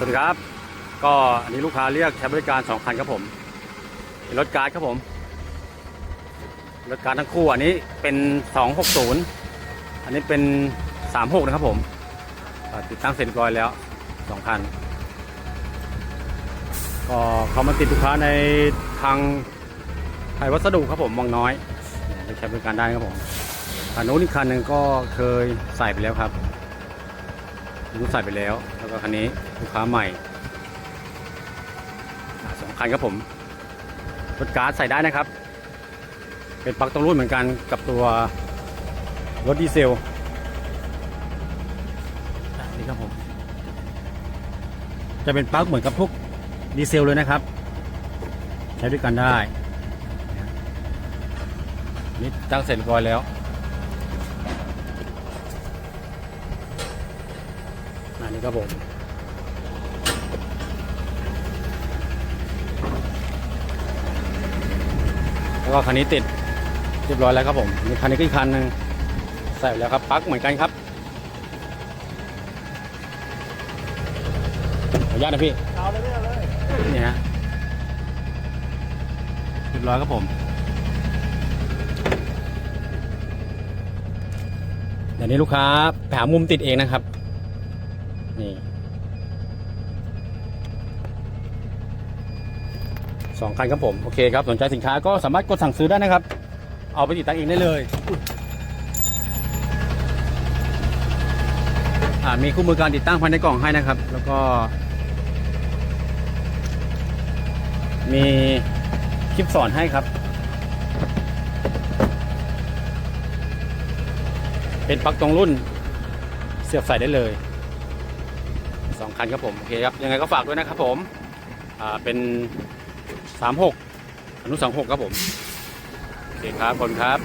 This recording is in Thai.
สวัสดีครับ ก็อันนี้ลูกค้าเรียกใช้บริการสองคันครับผมเป็นรถการ์ดครับผม รถการ์ดทั้งคู่อันนี้เป็น 260 อันนี้เป็น 36 นะครับผม ติดตั้งเสร็จเรียบร้อยแล้วสองคัน ก็เขามาติดลูกค้าในทางไทยวัสดุครับผมวังน้อยไปใช้บริการได้ครับผมคันนู้นอีกคันหนึ่งก็เคยใส่ไปแล้วครับ รู้ใส่ไปแล้ว แล้วก็คันนี้ลูกค้าใหม่อ่าสองคันครับผมรถการ์ดใส่ได้นะครับ เป็นปลั๊กตรงรุ่นเหมือนกันกับตัวรถดีเซลอะนี่ครับผมจะเป็นปลั๊กเหมือนกับพวกดีเซลเลยนะครับ ใช้ด้วยกันได้นี่ตั้งเสร็จเรียบร้อยแล้ว อันนี้ ครับผมแล้วก็คันนี้ติดเรียบร้อยแล้วครับผมมีคันนี้ก็อีกคันหนึ่งใส่ไปแล้วครับปลั๊กเหมือนกันครับขออนุญาตนะพี่เอาเลยไม่เอาเลยนี่ฮะเรียบร้อยครับผมเดี๋ยวนี้ลูกค้าไปหามุมติดเองนะครับ นี่สองคันครับผมโอเคครับสนใจสินค้าก็สามารถกดสั่งซื้อได้นะครับ เอาไปติดตั้งเองได้เลยมีคู่มือการติดตั้งภายในกล่องให้นะครับ แล้วก็ มีคลิปสอนให้ครับ เป็นปลั๊กตรงรุ่นเสียบใส่ได้เลย สองคันครับผมโอเคครับยังไงก็ฝากด้วยนะครับผมอ่าเป็น 36 อนุ36ครับผมโอเคครับคนครับ